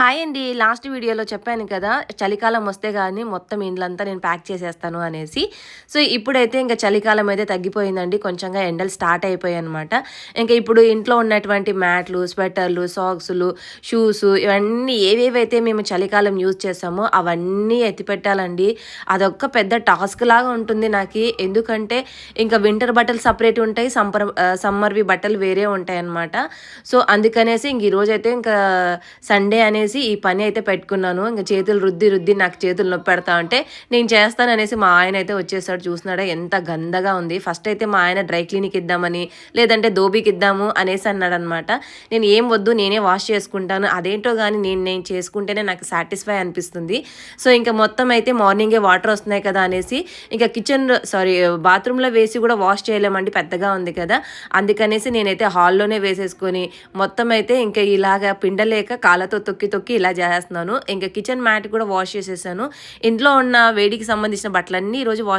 Hi అండి. Last వీడియోలో చెప్పాను కదా చలికాలం వస్తే కానీ మొత్తం ఇండ్లంతా నేను ప్యాక్ చేసేస్తాను అనేసి. సో ఇప్పుడైతే ఇంకా చలికాలం అయితే తగ్గిపోయిందండి. కొంచెంగా ఎండలు స్టార్ట్ అయిపోయాయి అనమాట ఇంకా ఇప్పుడు ఇంట్లో ఉన్నటువంటి మ్యాట్లు స్వెటర్లు సాక్స్లు షూస్ ఇవన్నీ ఏవేవైతే మేము చలికాలం యూజ్ చేస్తామో అవన్నీ ఎత్తిపెట్టాలండి. అదొక్క పెద్ద టాస్క్ లాగా ఉంటుంది నాకు. ఎందుకంటే ఇంకా వింటర్ బట్టలు సపరేట్ ఉంటాయి సంపర్ సమ్మర్వి బట్టలు వేరే ఉంటాయి అనమాట సో అందుకనేసి ఇంక ఈరోజైతే ఇంకా సండే అనేసి అనేసి ఈ పని అయితే పెట్టుకున్నాను ఇంకా చేతులు రుద్ది రుద్ది నాకు చేతులు నొప్పి పెడతా అంటే నేను చేస్తాను అనేసి మా ఆయన అయితే వచ్చేసాడు. చూసినాడా ఎంత గందగా ఉంది. ఫస్ట్ అయితే మా ఆయన డ్రై క్లీనిక్ ఇద్దామని లేదంటే దోబీకి ఇద్దాము అనేసి అన్నాడు అనమాట నేను ఏం వద్దు నేనే వాష్ చేసుకుంటాను. అదేంటో కానీ నేను నేను చేసుకుంటేనే నాకు సాటిస్ఫై అనిపిస్తుంది. సో ఇంకా మొత్తం అయితే మార్నింగే వాటర్ వస్తున్నాయి కదా అనేసి ఇంకా కిచెన్ సారీ బాత్రూంలో వేసి కూడా వాష్ చేయలేమండి పెద్దగా ఉంది కదా. అందుకనేసి నేనైతే హాల్లోనే వేసేసుకొని మొత్తం అయితే ఇంకా ఇలాగా పిండలేక కాళ్ళతో తొక్కి తొక్కి ఇలా చేస్తున్నాను ఇంకా కిచెన్ మ్యాట్ కూడా వాష్ చేసేసాను. ఇంట్లో ఉన్న వేడికి సంబంధించిన బట్టలన్నీ ఈరోజు వాష్